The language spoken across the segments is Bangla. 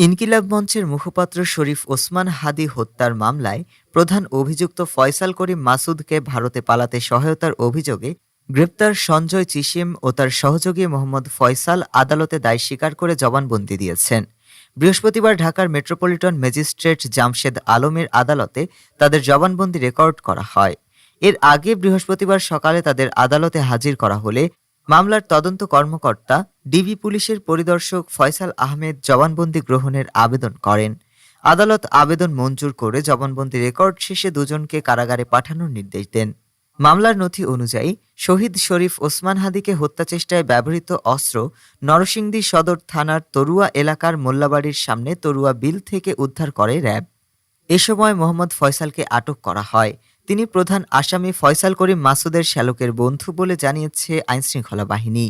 ইনকিলাব মঞ্চের মুখপাত্র শরীফ ওসমান হাদি হত্যার মামলায় প্রধান অভিযুক্ত ফয়সাল করিম মাসুদকে ভারতে পালাতে সহায়তার অভিযোগে গ্রেপ্তার সঞ্জয় চিসিম ও তার সহযোগী মোহাম্মদ ফয়সাল আদালতে দায় স্বীকার করে জবানবন্দি দিয়েছেন। বৃহস্পতিবার ঢাকার মেট্রোপলিটন ম্যাজিস্ট্রেট জামশেদ আলমের আদালতে তাদের জবানবন্দি রেকর্ড করা হয়। এর আগে বৃহস্পতিবার সকালে তাদের আদালতে হাজির করা হলে মামলার তদন্ত কর্মকর্তা, ডিবি পুলিশের পরিদর্শক ফয়সাল আহমেদ জবানবন্দি গ্রহণের আবেদন করেন। আদালত আবেদন মঞ্জুর করে জবানবন্দি রেকর্ড শেষে দুজনকে কারাগারে পাঠানোর নির্দেশ দেন। মামলার নথি অনুযায়ী, শহীদ শরীফ ওসমান হাদিকে হত্যা চেষ্টায় ব্যবহৃত অস্ত্র নরসিংদী সদর থানার তরুয়া এলাকার মোল্লাবাড়ির সামনে তরুয়া বিল থেকে উদ্ধার করে র্যাব। এ সময় মোহাম্মদ ফয়সালকে আটক করা হয়। তিনি প্রধান আসামি ফয়সাল করিম মাসুদের শ্যালকের বন্ধু বলে জানিয়েছে আইনশৃঙ্খলা বাহিনী।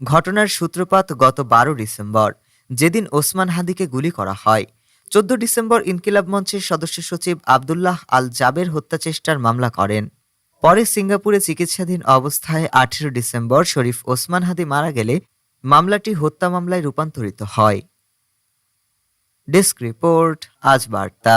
ঘটনার সূত্রপাত গত বারো ডিসেম্বর, যেদিন ওসমান হাদিকে গুলি করা হয়। চোদ্দ ডিসেম্বর ইনকিলাব মঞ্চের সদস্য সচিব আবদুল্লাহ আল জাবের হত্যাচেষ্টার মামলা করেন। পরে সিঙ্গাপুরে চিকিৎসাধীন অবস্থায় আঠেরো ডিসেম্বর শরীফ ওসমান হাদি মারা গেলে মামলাটি হত্যা মামলায় রূপান্তরিত হয়। ডেস্ক রিপোর্ট, আজ বার্তা।